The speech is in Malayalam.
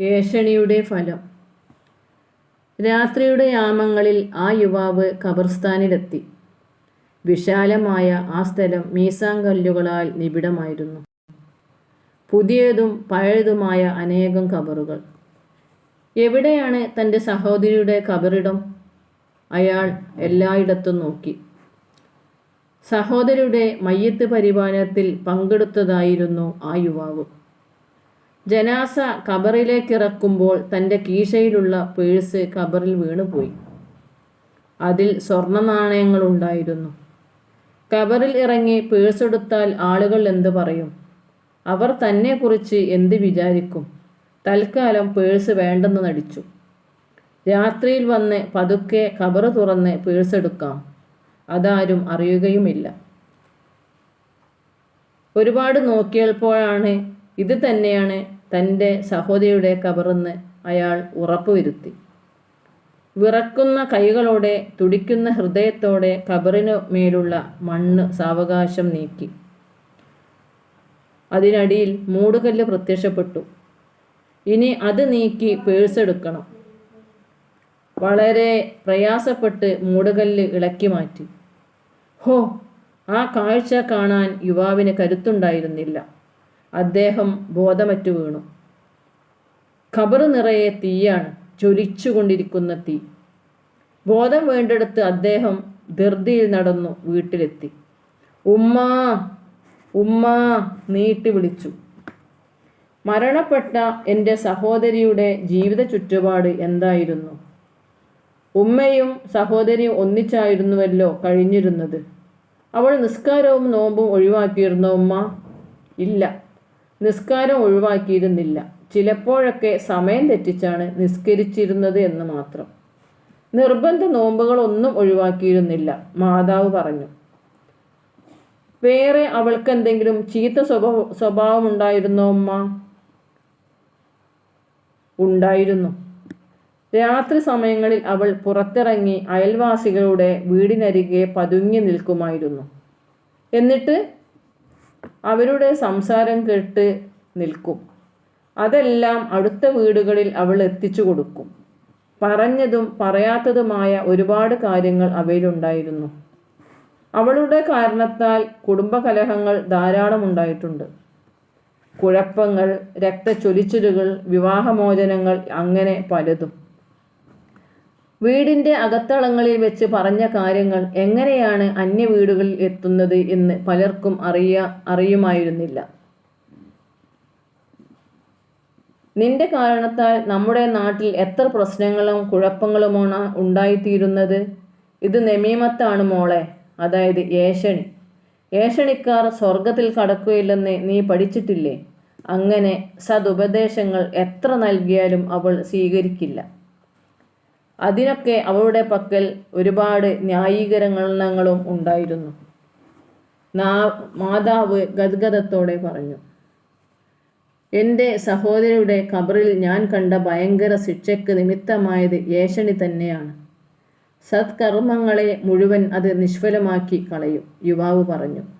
ഏഷണിയുടെ ഫലം. രാത്രിയുടെ യാമങ്ങളിൽ ആ യുവാവ് ഖബർസ്ഥാനിലെത്തി. വിശാലമായ ആ സ്ഥലം മീസാങ്കല്ലുകളാൽ നിബിഡമായിരുന്നു. പുതിയതും പഴയതുമായ അനേകം ഖബറുകൾ. എവിടെയാണ് തന്റെ സഹോദരിയുടെ ഖബറിടം? അയാൾ എല്ലായിടത്തും നോക്കി. സഹോദരിയുടെ മയ്യത്ത് പരിപാലനത്തിൽ പങ്കെടുത്തതായിരുന്നു ആ യുവാവ്. ജനാസ കബറിലേക്ക് ഇറക്കുമ്പോൾ തന്റെ കീശയിലുള്ള പേഴ്സ് കബറിൽ വീണുപോയി. അതിൽ സ്വർണ നാണയങ്ങളുണ്ടായിരുന്നു കബറിൽ ഇറങ്ങി പേഴ്സ് എടുത്താൽ ആളുകൾ എന്ത് പറയും? അവർ തന്നെക്കുറിച്ച് എന്ത് വിചാരിക്കും? തൽക്കാലം പേഴ്സ് വേണ്ടെന്ന് നടിച്ചു. രാത്രിയിൽ വന്ന് പതുക്കെ കബറ് തുറന്ന് പേഴ്സ് എടുക്കാം. അതാരും അറിയുകയുമില്ല. ഒരുപാട് നോക്കിയപ്പോഴാണ് ഇത് തന്നെയാണ് തന്റെ സഹോദരിയുടെ കബറെന്ന് അയാൾ ഉറപ്പുവരുത്തി. വിറക്കുന്ന കൈകളോടെ തുടിക്കുന്ന ഹൃദയത്തോടെ കബറിനു മേലുള്ള മണ്ണ് സാവകാശം നീക്കി. അതിനടിയിൽ മൂടുകല്ല് പ്രത്യക്ഷപ്പെട്ടു. ഇനി അത് നീക്കി പേഴ്സെടുക്കണം വളരെ പ്രയാസപ്പെട്ട് മൂടുകല്ല് ഇളക്കി മാറ്റി. ഹോ ആ കാഴ്ച കാണാൻ യുവാവിന് കരുത്തുണ്ടായിരുന്നില്ല. അദ്ദേഹം ബോധമറ്റു വീണു. ഖബർ നിറയെ തീയാണ് ജ്വലിച്ചുകൊണ്ടിരിക്കുന്ന തീ. ബോധം വേണ്ടെടുത്ത് അദ്ദേഹം ധൃതിയിൽ നടന്നു വീട്ടിലെത്തി. ഉമ്മാ ഉമ്മാ നീട്ടി വിളിച്ചു. മരണപ്പെട്ട എന്റെ സഹോദരിയുടെ ജീവിത ചുറ്റുപാട് എന്തായിരുന്നു? ഉമ്മയും സഹോദരിയും ഒന്നിച്ചായിരുന്നുവല്ലോ കഴിഞ്ഞിരുന്നത്. അവൾ നിസ്കാരവും നോമ്പും ഒഴിവാക്കിയിരുന്ന ഉമ്മ? ഇല്ല. നിസ്കാരം ഒഴിവാക്കിയിരുന്നില്ല. ചിലപ്പോഴൊക്കെ സമയം തെറ്റിച്ചാണ് നിസ്കരിച്ചിരുന്നത് എന്ന് മാത്രം. നിർബന്ധ നോമ്പുകളൊന്നും ഒഴിവാക്കിയിരുന്നില്ല മാതാവ് പറഞ്ഞു. വേറെ അവൾക്ക് എന്തെങ്കിലും ചീത്ത സ്വഭാവ സ്വഭാവമുണ്ടായിരുന്നോ അമ്മ? ഉണ്ടായിരുന്നു. രാത്രി സമയങ്ങളിൽ അവൾ പുറത്തിറങ്ങി അയൽവാസികളുടെ വീടിനരികെ പതുങ്ങി നിൽക്കുമായിരുന്നു. എന്നിട്ട് അവരുടെ സംസാരം കേട്ട് നിൽക്കും. അതെല്ലാം അടുത്ത വീടുകളിൽ അവൾ എത്തിച്ചു കൊടുക്കും. പറഞ്ഞതും പറയാത്തതുമായ ഒരുപാട് കാര്യങ്ങൾ അവയിലുണ്ടായിരുന്നു. അവളുടെ കാരണത്താൽ കുടുംബകലഹങ്ങൾ ധാരാളം ഉണ്ടായിട്ടുണ്ട്. കുഴപ്പങ്ങൾ രക്തച്ചൊലിച്ചിലുകൾ വിവാഹമോചനങ്ങൾ അങ്ങനെ പലതും. വീടിന്റെ അകത്തളങ്ങളിൽ വെച്ച് പറഞ്ഞ കാര്യങ്ങൾ എങ്ങനെയാണ് അന്യ വീടുകളിൽ എത്തുന്നത് എന്ന് പലർക്കും അറിയ അറിയുമായിരുന്നില്ല. നിന്റെ കാരണത്താൽ നമ്മുടെ നാട്ടിൽ എത്ര പ്രശ്നങ്ങളും കുഴപ്പങ്ങളുമാണ് ഉണ്ടായിത്തീരുന്നത്? ഇത് നെമീമത്താണ് മോളെ. അതായത് ഏഷണി ഏഷണിക്കാർ സ്വർഗത്തിൽ കടക്കുകയില്ലെന്ന് നീ പഠിച്ചിട്ടില്ലേ? അങ്ങനെ സതുപദേശങ്ങൾ എത്ര നൽകിയാലും അവൾ സ്വീകരിക്കില്ല. അതിനൊക്കെ അവളുടെ പക്കൽ ഒരുപാട് ന്യായീകരണങ്ങളും ഉണ്ടായിരുന്നു. നാ മാതാവ് ഗദ്ഗതത്തോടെ പറഞ്ഞു എന്റെ സഹോദരിയുടെ ഖബറിൽ ഞാൻ കണ്ട ഭയങ്കര ശിക്ഷയ്ക്ക് നിമിത്തമായത് ഏഷണി തന്നെയാണ്. സത്കർമ്മങ്ങളെ മുഴുവൻ അത് നിഷ്ഫലമാക്കി കളയും യുവാവ് പറഞ്ഞു.